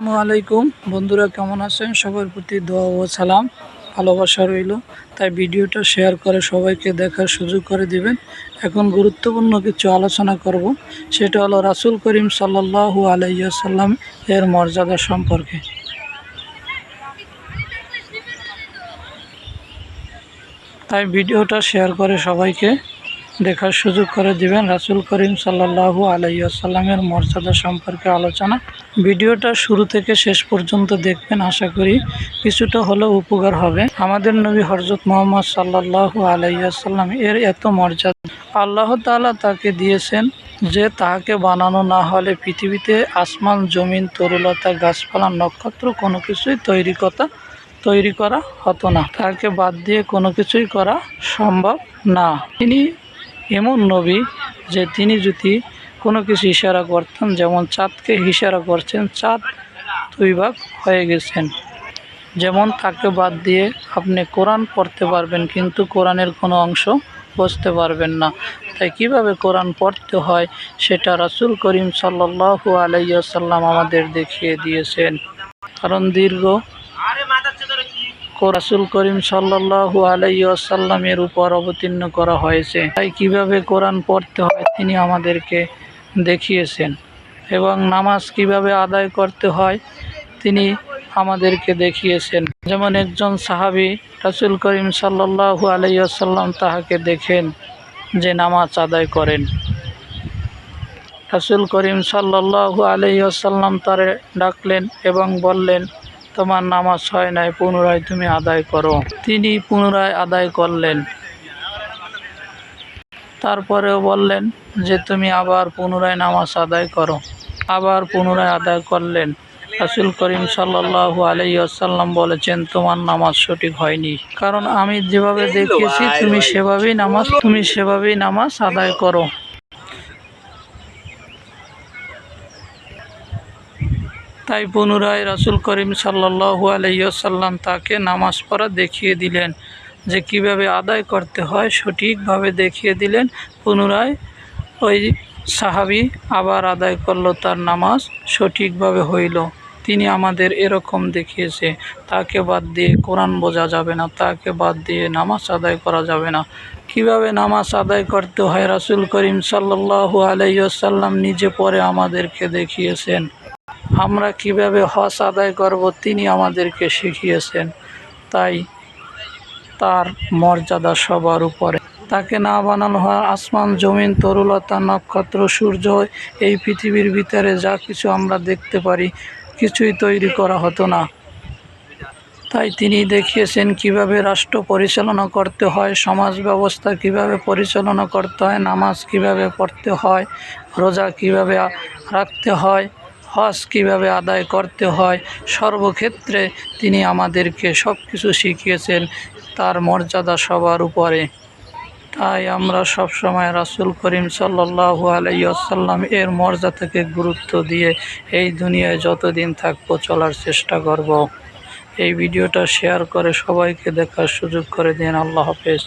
আলাইকুম। বন্ধুরা, কেমন আছেন? সবার প্রতি দোয়া ও সালাম। ভালোবাসা রইল। তাই ভিডিওটা শেয়ার করে সবাইকে দেখার সুযোগ করে দিবেন। এখন গুরুত্বপূর্ণ কিছু আলোচনা করব। সেটা হলো রাসুল করিম সাল্লাল্লাহু আলাইহি সাল্লাম এর মর্যাদা সম্পর্কে। তাই ভিডিওটা শেয়ার করে সবাইকে দেখার সুযোগ করে দিবেন রাসূল করিম সাল্লাল্লাহু আলাইহি আসাল্লামের মর্যাদা সম্পর্কে আলোচনা। ভিডিওটা শুরু থেকে শেষ পর্যন্ত দেখবেন, আশা করি কিছুটা হলেও উপকার হবে। আমাদের নবী হরজত মোহাম্মদ সাল্লাল্লাহু আলাইহি আসাল্লাম এর এত মর্যাদা। আল্লাহ তাআলা তাকে দিয়েছেন যে তাহাকে বানানো না হলে পৃথিবীতে আসমান, জমিন, তরুলতা, গাছপালা, নক্ষত্র কোনো কিছুই তৈরি কথা তৈরি করা হতো না। তাকে বাদ দিয়ে কোনো কিছুই করা সম্ভব না। তিনি এমন নবী যে তিনি যদি কোনো কিছু ইশারা করতেন, যেমন চাঁদকে ইশারা করছেন, চাঁদ দুই ভাগ হয়ে গেছেন। যেমন তাকে বাদ দিয়ে আপনি কোরআন পড়তে পারবেন, কিন্তু কোরআনের কোনো অংশ বুঝতে পারবেন না। তাই কীভাবে কোরআন পড়তে হয়, সেটা রাসূল করিম সাল্লাল্লাহু আলাইসাল্লাম আমাদের দেখিয়ে দিয়েছেন। কারণ দীর্ঘ রাসূল করিম সাল্লাল্লাহু আলাইহি আসাল্লামের উপর অবতীর্ণ করা হয়েছে। তাই কীভাবে কোরআন পড়তে হয় তিনি আমাদেরকে দেখিয়েছেন এবং নামাজ কীভাবে আদায় করতে হয় তিনি আমাদেরকে দেখিয়েছেন। যেমন একজন সাহাবী রাসূল করিম সাল্লাল্লাহু আলাইহি আসাল্লাম তাহাকে দেখেন যে নামাজ আদায় করেন। রাসূল করিম সাল্লাল্লাহু আলাইহি আসাল্লাম তারে ডাকলেন এবং বললেন তোমার নামাজ হয় নাই পুনরায় তুমি আদায় করো। তিনি পুনরায় আদায় করলেন। তারপরেও বললেন যে তুমি আবার পুনরায় নামাজ আদায় করো। আবার পুনরায় আদায় করলেন। রাসুল করিম সাল্লাল্লাহু আলাইহি আসাল্লাম বলেছেন তোমার নামাজ সঠিক হয়নি। কারণ আমি যেভাবে দেখিয়েছি তুমি সেভাবেই নামাজ তুমি সেভাবেই নামাজ আদায় করো। তাই পুনরায় রাসূল করিম সাল্লাল্লাহু আলাইহি আসাল্লাম তাকে নামাজ পড়া দেখিয়ে দিলেন যে কীভাবে আদায় করতে হয় সঠিকভাবে দেখিয়ে দিলেন। পুনরায় ওই সাহাবি আবার আদায় করল, তার নামাজ সঠিকভাবে হইল। তিনি আমাদের এরকম দেখিয়েছে, তাকে বাদ দিয়ে কোরআন বোঝা যাবে না, তাকে বাদ দিয়ে নামাজ আদায় করা যাবে না। কীভাবে নামাজ আদায় করতে হয়? রাসূল করিম সাল্লাল্লাহু আলাইহি আসাল্লাম নিজে পরে আমাদেরকে দেখিয়েছেন। আমরা কীভাবে হজ আদায় করব তিনি আমাদেরকে শিখিয়েছেন। তাই তার মর্যাদা সবার উপরে। তাকে না বানানো হয় আসমান, জমিন, তরুলতা, নক্ষত্র, সূর্য, এই পৃথিবীর ভিতরে যা কিছু আমরা দেখতে পারি, কিছুই তৈরি করা হতো না। তাই তিনি দেখিয়েছেন কীভাবে রাষ্ট্র পরিচালনা করতে হয়, সমাজ ব্যবস্থা কীভাবে পরিচালনা করতে হয়, নামাজ কীভাবে পড়তে হয়, রোজা কীভাবে রাখতে হয় হজ কীভাবে আদায় করতে হয়, সর্বক্ষেত্রে তিনি আমাদেরকে সব কিছু শিখিয়েছেন তার মর্যাদা সবার উপরে। তাই আমরা সব সময় রাসূল করিম সাল্লাল্লাহু আলাইহি আসাল্লাম এর মর্যাদাকে গুরুত্ব দিয়ে এই দুনিয়ায় যতদিন থাকব চলার চেষ্টা করব। এই ভিডিওটা শেয়ার করে সবাইকে দেখার সুযোগ করে দিন। আল্লাহ হাফেজ।